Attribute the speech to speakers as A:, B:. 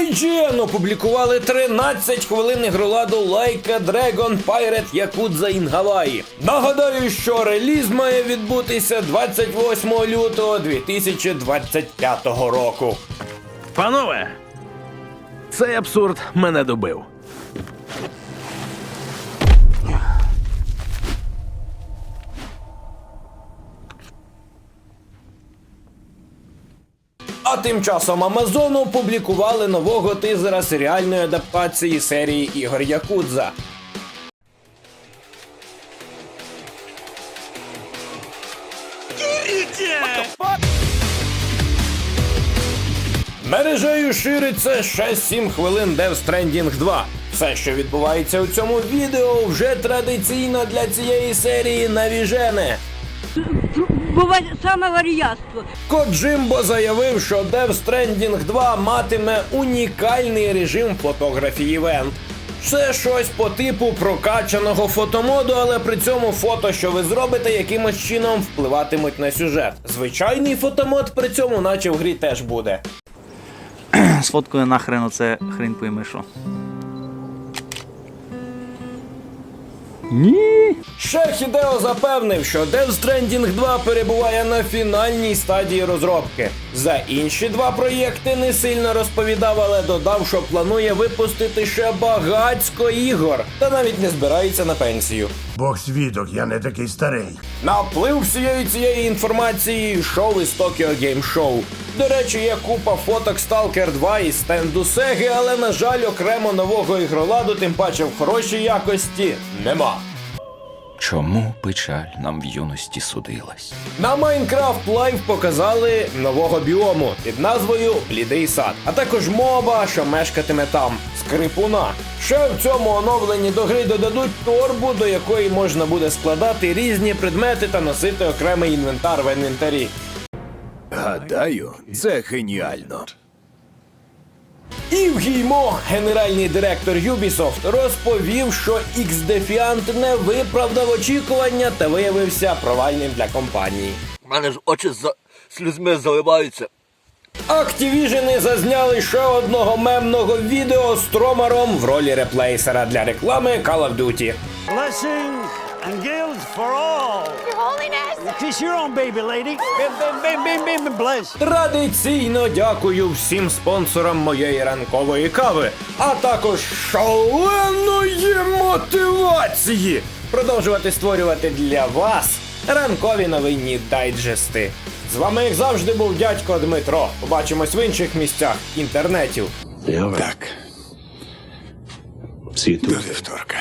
A: IGN опублікували 13 хвилин ігроладу Like a Dragon Pirate Yakuza in Hawaii. Нагадаю, що реліз має відбутися 28 лютого 2025 року.
B: Панове, цей абсурд мене добив.
A: А тим часом Amazon опублікували нового тизера серіальної адаптації серії ігор Якудза. Мережею шириться 6-7 хвилин Death Stranding 2. Все, що відбувається у цьому відео, вже традиційно для цієї серії навіжене.
C: Буває саме варіятство.
A: Коджимбо заявив, що Death Stranding 2 матиме унікальний режим фотографії івент. Це щось по типу прокачаного фотомоду, але при цьому фото, що ви зробите, якимось чином впливатимуть на сюжет. Звичайний фотомод при цьому, наче в грі теж буде.
D: Сфоткаю нахрен оце хрень пойми що.
A: Ще Хідео запевнив, що Death Stranding 2 перебуває на фінальній стадії розробки. За інші два проєкти не сильно розповідав, але додав, що планує випустити ще багацько ігор, та навіть не збирається на пенсію.
E: Бог свідок, я не такий старий.
A: На вплив всієї цієї інформації йшов із Tokyo Game Show. До речі, є купа фоток Stalker 2 і стенду Сеги, але на жаль, окремо нового ігроладу, тим паче в хорошій якості, нема.
F: Чому печаль нам в юності судилась?
A: На Minecraft Live показали нового біому під назвою Блідий сад, а також моба, що мешкатиме там, скрипуна. Ще в цьому оновленні до гри додадуть торбу, до якої можна буде складати різні предмети та носити окремий інвентар в інвентарі.
E: Гадаю, це геніально.
A: Ів Гіймо, генеральний директор Ubisoft, розповів, що X-Defiant не виправдав очікування та виявився провальним для компанії.
G: У мене ж очі за слізьми заливаються.
A: Activision зазняли ще одного мемного відео з Тромаром в ролі реплейсера для реклами Call of Duty.
H: Blessing and guilt for all.
C: Your holiness!
H: Kiss your own baby, lady. Bim, bim, bim, bim, bim, bim, bless.
A: Традиційно дякую всім спонсорам моєї ранкової кави, а також шаленої мотивації продовжувати створювати для вас ранкові новинні дайджести. З вами, як завжди, був дядько Дмитро. Побачимось в інших місцях інтернетів.
E: Так. До вівторка.